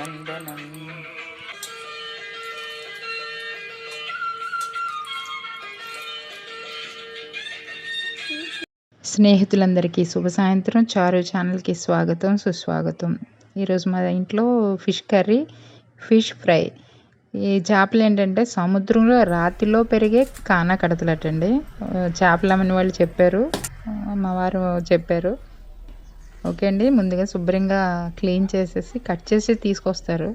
నందనం. స్నేహితులందరికీ శుభ సాయంత్రం. చారు ఛానల్కి స్వాగతం సుస్వాగతం. ఈరోజు మా ఇంట్లో ఫిష్ కర్రీ ఫిష్ ఫ్రై. ఈ చేపలు ఏంటంటే సముద్రంలో రాతిలో పెరిగే కానా కడతలటండి. చేపలు అమ్మని వాళ్ళు చెప్పారు. మా వారు చెప్పారు. ఓకే అండి. ముందుగా శుభ్రంగా క్లీన్ చేసేసి కట్ చేసి తీసుకొస్తారు.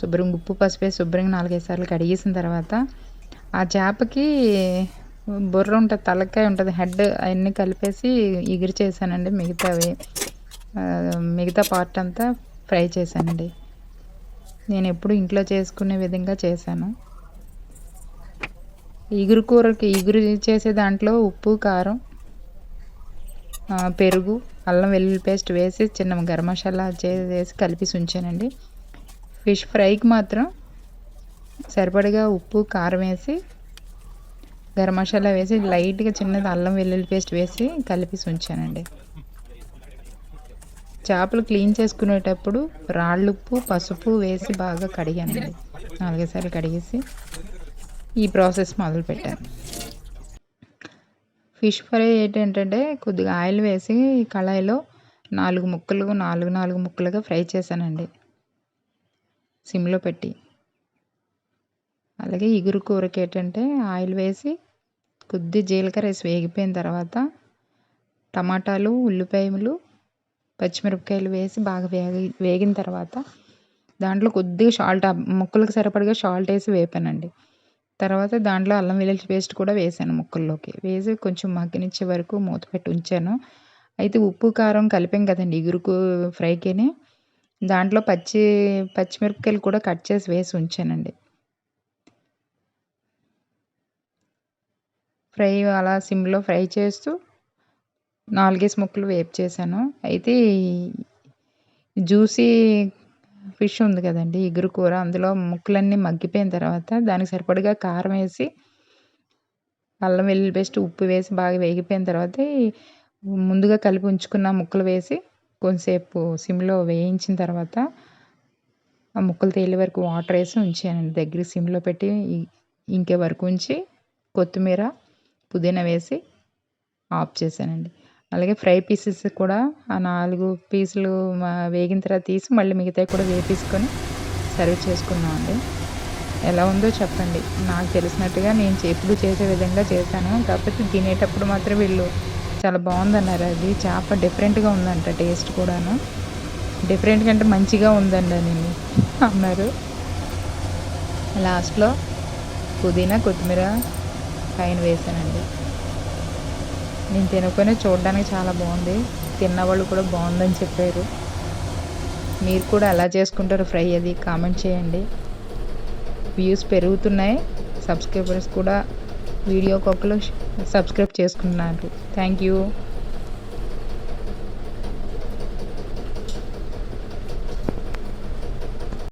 శుభ్రంగా ఉప్పు పసుపు శుభ్రంగా నాలుగైదు సార్లు కడిగేసిన తర్వాత ఆ చేపకి బుర్ర ఉంటుంది తలకాయ ఉంటుంది హెడ్ అవన్నీ కలిపేసి ఎగిరి చేశానండి. మిగతావి మిగతా పార్ట్ అంతా ఫ్రై చేశానండి. నేను ఎప్పుడు ఇంట్లో చేసుకునే విధంగా చేశాను. ఇగురు కూరకి ఇగురు చేసే దాంట్లో ఉప్పు కారం పెరుగు అల్లం వెల్లుల్లి పేస్ట్ వేసి చిన్న గరం మసాలా చేసి వేసి కలిపి ఉంచానండి ఫిష్ ఫ్రైకి మాత్రం సరిపడగా ఉప్పు కారం వేసి గరం మసాలా వేసి లైట్గా చిన్నది అల్లం వెల్లుల్లి పేస్ట్ వేసి కలిపి ఉంచానండి చేపలు క్లీన్ చేసుకునేటప్పుడు రాళ్ళుప్పు పసుపు వేసి బాగా కడిగానండి. నాలుగేసారి కడిగేసి ఈ ప్రాసెస్ మొదలు పెట్టాను ఫిష్ ఫ్రై ఏంటంటే కొద్దిగా ఆయిల్ వేసి కళాయిలో నాలుగు ముక్కలు నాలుగు నాలుగు ముక్కలుగా ఫ్రై చేశానండి. సిమ్లో పెట్టి. అలాగే ఇగురు కూరకి ఏంటంటే ఆయిల్ వేసి కొద్ది జీలకర్ర వేసి వేగిపోయిన తర్వాత టమాటాలు ఉల్లిపాయలు పచ్చిమిరపకాయలు వేసి బాగా వేగి వేగిన తర్వాత దాంట్లో కొద్దిగా సాల్ట్ ముక్కలకు సరిపడగా సాల్ట్ వేసి వేపానండి. తర్వాత దాంట్లో అల్లం వెల్లుల్లి పేస్ట్ కూడా వేసాను ముక్కల్లోకి. వేసి కొంచెం మగ్గనిచ్చే వరకు మూత పెట్టి ఉంచాను. అయితే ఉప్పు కారం కలిపాం కదండి ఇగురుకు ఫ్రైకిని. దాంట్లో పచ్చి పచ్చిమిరపకాయలు కూడా కట్ చేసి వేసి ఉంచానండి. ఫ్రై అలా సిమ్లో ఫ్రై చేస్తూ నాలుగేసి ముక్కలు వేపు చేశాను. అయితే జ్యూసీ ఫిష్ ఉంది కదండి ఇగురు కూర. అందులో ముక్కలన్నీ మగ్గిపోయిన తర్వాత దానికి సరిపడగా కారం వేసి అల్లం వెల్లుల్లి పేస్ట్ ఉప్పు వేసి బాగా వేగిపోయిన తర్వాత ముందుగా కలిపి ఉంచుకున్న ముక్కలు వేసి కొంతసేపు సిమ్లో వేయించిన తర్వాత ఆ ముక్కలు తేలే వరకు వాటర్ వేసి ఉంచానండి. దగ్గర సిమ్లో పెట్టి ఇంకే వరకు ఉంచి కొత్తిమీర పుదీనా వేసి ఆఫ్ చేశానండి. అలాగే ఫ్రై పీసెస్ కూడా ఆ నాలుగు పీసులు వేగిన తర్వాత తీసి మళ్ళీ మిగతావి కూడా వేపేసుకొని సర్వ్ చేసుకున్నామండి ఎలా ఉందో చెప్పండి. నాకు తెలిసినట్టుగా నేను ఎప్పుడు చేసే విధంగా చేశాను. కాకపోతే తినేటప్పుడు మాత్రం వీళ్ళు చాలా బాగుందన్నారు. అది చేప డిఫరెంట్గా ఉందంట టేస్ట్ కూడాను. డిఫరెంట్ కంటే మంచిగా ఉందండి అని అన్నారు. లాస్ట్లో పుదీనా కొత్తిమీర పైన వేసానండి నేను తినుకొని చూడడానికి చాలా బాగుంది. తిన్నవాళ్ళు కూడా బాగుందని చెప్పారు. మీరు కూడా ఎలా చేసుకుంటారు ఫ్రై అది కామెంట్ చేయండి. వ్యూస్ పెరుగుతున్నాయి. సబ్స్క్రైబర్స్ కూడా వీడియోకి ఒకరు సబ్స్క్రైబ్ చేసుకున్నారు. Thank you.